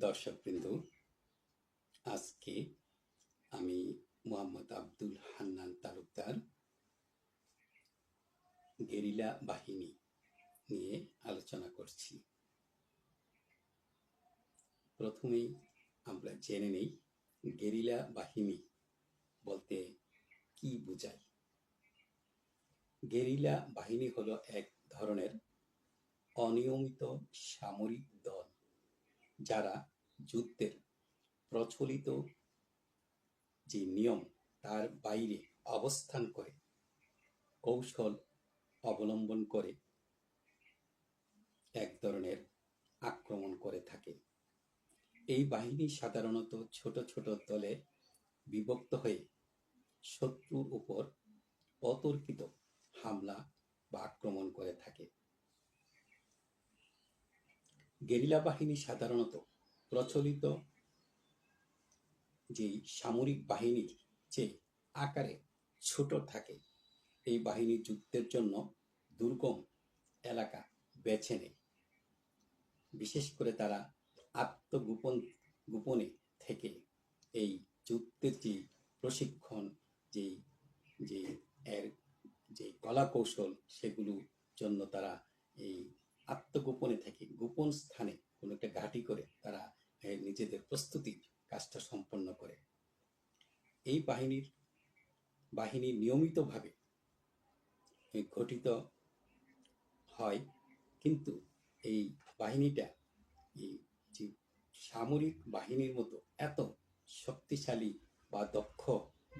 দর্শকবৃন্দ, আজকে আমি মোহাম্মদ আব্দুল হান্নান তালুকদার গেরিলা বাহিনী নিয়ে আলোচনা করছি। প্রথমেই আমরা জেনে নেই গেরিলা বাহিনী বলতে কি বোঝায়। গেরিলা বাহিনী হলো এক ধরনের অনিয়মিত সামরিক দল। যারা যুদ্ধের প্রচলিত যে নিয়ম, তার বাইরে অবস্থান করে, কৌশল অবলম্বন করে এক ধরনের আক্রমণ করে থাকে। এই বাহিনী সাধারণত ছোট ছোট দলে বিভক্ত হয়ে শত্রুর উপর অতর্কিত হামলা বা আক্রমণ করে থাকে। গেরিলা বাহিনী সাধারণত প্রচলিত যে সামরিক বাহিনীর যে আকারে ছোট থাকে, এই বাহিনী যুদ্ধের জন্য দুর্গম এলাকা বেছে নেয়। বিশেষ করে তারা আত্মগোপন, গোপনে থেকে এই যুদ্ধের যে প্রশিক্ষণ, যে যে এর যে কলা কৌশল সেগুলোর জন্য তারা এই আত্মগোপনে থেকে, গোপন স্থানে কোনো একটা ঘাঁটি করে তারা নিজেদের প্রস্তুতির কাজটা সম্পন্ন করে। এই বাহিনীর, বাহিনী নিয়মিতভাবে গঠিত হয়, কিন্তু এই বাহিনীটা এই যে সামরিক বাহিনীর মতো এত শক্তিশালী বা দক্ষ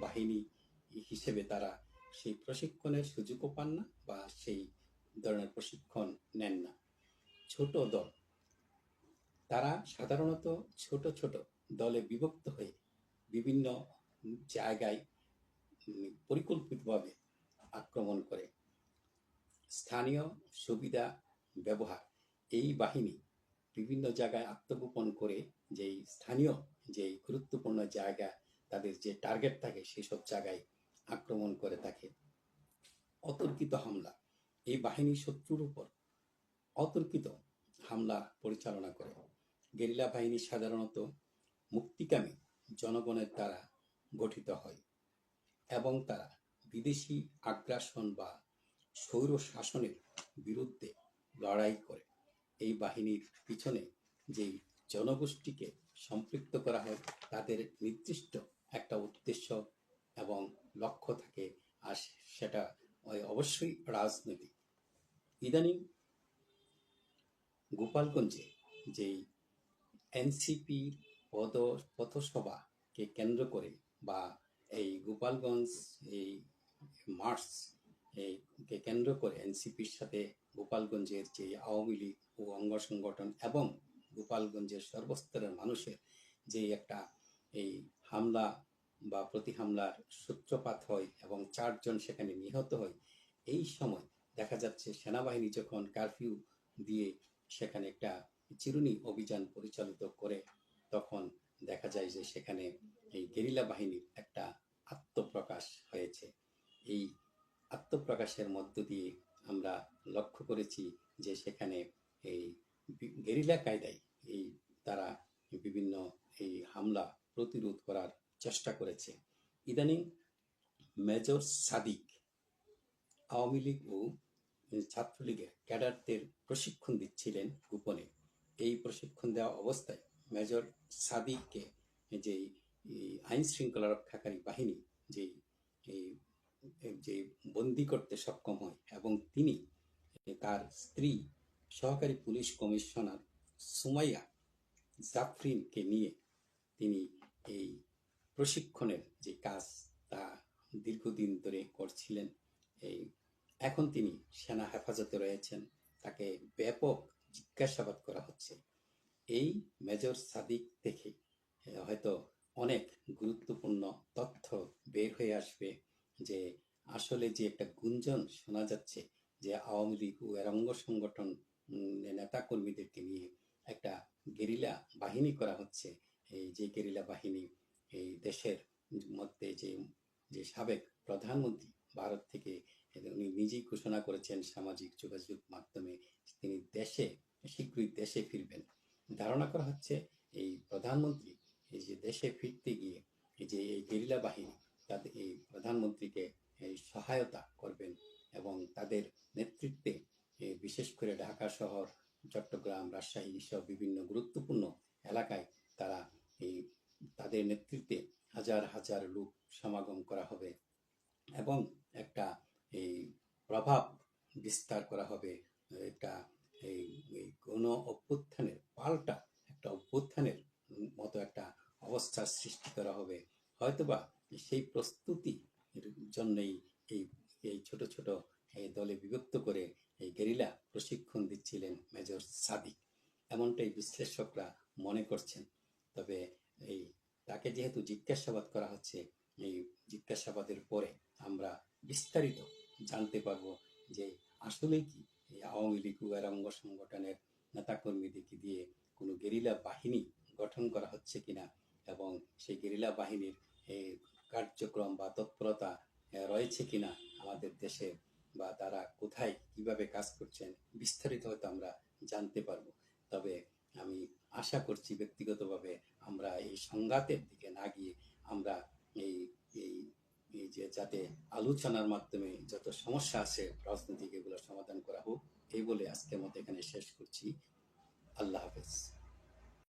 বাহিনী হিসেবে তারা সেই প্রশিক্ষণের সুযোগও পান না বা সেই ধরনের প্রশিক্ষণ নেন না। ছোট দল। তারা সাধারণত ছোট ছোট দলে বিভক্ত হয়ে বিভিন্ন জায়গায় পরিকল্পিতভাবে আক্রমণ করে। স্থানীয় সুবিধা ব্যবহার। এই বাহিনী বিভিন্ন জায়গায় আত্মগোপন করে যেই স্থানীয় যেই গুরুত্বপূর্ণ জায়গা তাদের যে টার্গেট থাকে সেসব জায়গায় আক্রমণ করে থাকে। অতর্কিত হামলা। এই বাহিনী শত্রুর উপর অতর্কিত হামলা পরিচালনা করে। গেরিলা বাহিনী সাধারণত মুক্তিকামী জনগণের দ্বারা গঠিত হয় এবং তারা বিদেশি আগ্রাসন বা স্বৈর শাসনের বিরুদ্ধে লড়াই করে। এই বাহিনীর পিছনে যেই জনগোষ্ঠীকে সম্পৃক্ত করা হয়, তাদের নির্দিষ্ট একটা উদ্দেশ্য এবং লক্ষ্য থাকে, আর সেটা অবশ্যই রাজনৈতিক। ইদানিং গোপালগঞ্জে যেই এনসিপির পদ পথসভাকে কেন্দ্র করে বা এই গোপালগঞ্জ এই মার্চ এই কে কেন্দ্র করে এনসিপির সাথে গোপালগঞ্জের যে আওয়ামী লীগ ও অঙ্গ সংগঠন এবং গোপালগঞ্জের সর্বস্তরের মানুষের যে একটা এই হামলা বা প্রতি হামলার সূত্রপাত হয় এবং চারজন সেখানে নিহত হয়, এই সময় দেখা যাচ্ছে সেনাবাহিনী যখন কারফিউ দিয়ে সেখানে একটা চিরুনি অভিযান পরিচালিত করে, তখন দেখা যায় যে সেখানে এই গেরিলা বাহিনীর একটা আত্মপ্রকাশ হয়েছে। এই আত্মপ্রকাশের মধ্য দিয়ে আমরা লক্ষ্য করেছি যে সেখানে এই গেরিলা কায়দায় এই তারা বিভিন্ন এই হামলা প্রতিরোধ করার চেষ্টা করেছে। ইদানিং মেজর সাদিক, আওয়ামী লীগ ও ছাত্রলীগের ক্যাডারদের প্রশিক্ষণ দিচ্ছিলেন গোপনে। এই প্রশিক্ষণ দেওয়া অবস্থায় মেজর সাদিককে যে আইন শৃঙ্খলা রক্ষাকারী বাহিনী যে যে বন্দি করতে সক্ষম হয় এবং তিনি তার স্ত্রী সহকারী পুলিশ কমিশনার সুমাইয়া জাফরিনকে নিয়ে তিনি এই প্রশিক্ষণের যে কাজ তা দীর্ঘদিন ধরে করছিলেন, এই এখন তিনি সেনা হেফাজতে রয়েছেন। তাকে ব্যাপক জিজ্ঞাসাবাদ করা হচ্ছে। এই মেজর সাদিক দেখে হয়তো অনেক গুরুত্বপূর্ণ তথ্য বের হয়ে আসবে যে আসলে যে একটা গুঞ্জন শোনা যাচ্ছে যে আওয়ামী লীগ ও এর অঙ্গ সংগঠন নেতা কর্মীদেরকে নিয়ে একটা গেরিলা বাহিনী করা হচ্ছে। এই যে গেরিলা বাহিনী, এই দেশের মধ্যে যে যে সাবেক প্রধানমন্ত্রী, ভারত থেকে নিজেই ঘোষণা করেছেন সামাজিক যোগাযোগ মাধ্যমে তিনি দেশে, শীঘ্রই দেশে ফিরবেন। ধারণা করা হচ্ছে এই প্রধানমন্ত্রী এই যে দেশে ফিরতে গিয়ে এই যে এই গেরিলা বাহিনী তাদের এই প্রধানমন্ত্রীকে এই সহায়তা করবেন এবং তাদের নেতৃত্বে বিশেষ করে ঢাকা শহর, চট্টগ্রাম, রাজশাহী সহ বিভিন্ন গুরুত্বপূর্ণ এলাকায় তারা এই তাদের নেতৃত্বে হাজার হাজার লোক সমাগম করা হবে। এবং একটা এই প্রভাব বিস্তার করা হবে। এটা এই কোনো অভ্যুত্থানের পাল্টা একটা অভ্যুত্থানের মতো একটা অবস্থার সৃষ্টি করা হবে। হয়তোবা সেই প্রস্তুতি জন্যই এই এই ছোট ছোট এই দলে বিভক্ত করে এই গেরিলা প্রশিক্ষণ দিচ্ছিলেন মেজর সাদিক। এমনটাই বিশ্লেষকরা মনে করছেন। তবে এই, তাকে যেহেতু জিজ্ঞাসাবাদ করা হচ্ছে, এই জিজ্ঞাসাবাদের পরে আমরা বিস্তারিত জানতে পারব যে আসলে কি? এই আওয়ামী লীগ অঙ্গ সংগঠনের নেতাকর্মীদেরকে দিয়ে কোনো গেরিলা বাহিনী গঠন করা হচ্ছে কিনা? এবং সেই গেরিলা বাহিনীর কার্যক্রম বা তৎপরতা রয়েছে কিনা আমাদের দেশে? বা তারা কোথায় কীভাবে কাজ করছেন? বিস্তারিত হয়তো আমরা জানতে পারব। তবে আমি আশা করছি ব্যক্তিগতভাবে আমরা এই সংঘাতের দিকে না গিয়ে আমরা যে যাতে আলোচনার মাধ্যমে যত সমস্যা আছে, রাজনৈতিক এগুলো সমাধান করা হোক, এই বলে আজকের মতো এখানে শেষ করছি। আল্লাহ হাফেজ।